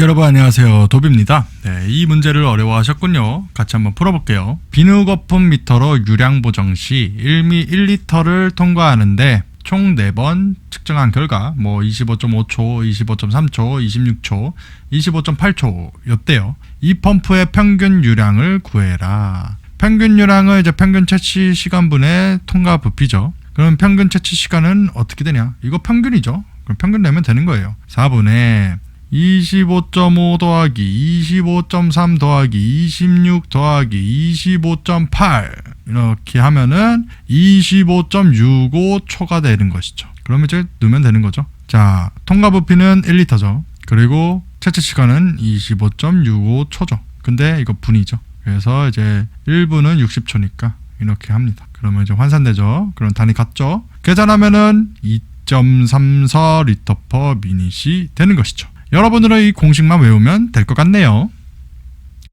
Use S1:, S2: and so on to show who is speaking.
S1: 여러분 안녕하세요. 도비입니다. 네, 이 문제를 어려워하셨군요. 같이 한번 풀어볼게요. 비누 거품 미터로 유량 보정 시 1미 1리터를 통과하는데 총 4번 측정한 결과 뭐 25.5초, 25.3초, 26초, 25.8초 였대요. 이 펌프의 평균 유량을 구해라. 평균 유량을 이제 평균 채취 시간분의 통과 부피죠. 그럼 평균 채취 시간은 어떻게 되냐? 이거 평균이죠. 그럼 평균 내면 되는 거예요. 4분의 25.5 더하기 25.3 더하기 26 더하기 25.8 이렇게 하면은 25.65초가 되는 것이죠. 그러면 이제 넣으면 되는 거죠. 자, 통과 부피는 1리터죠. 그리고 채취 시간은 25.65초죠. 근데 이거 분이죠. 그래서 이제 1분은 60초니까 이렇게 합니다. 그러면 이제 환산되죠. 그럼 단위 같죠. 계산하면은 2.34 리터 퍼 미닛이 되는 것이죠. 여러분들은 이 공식만 외우면 될 것 같네요.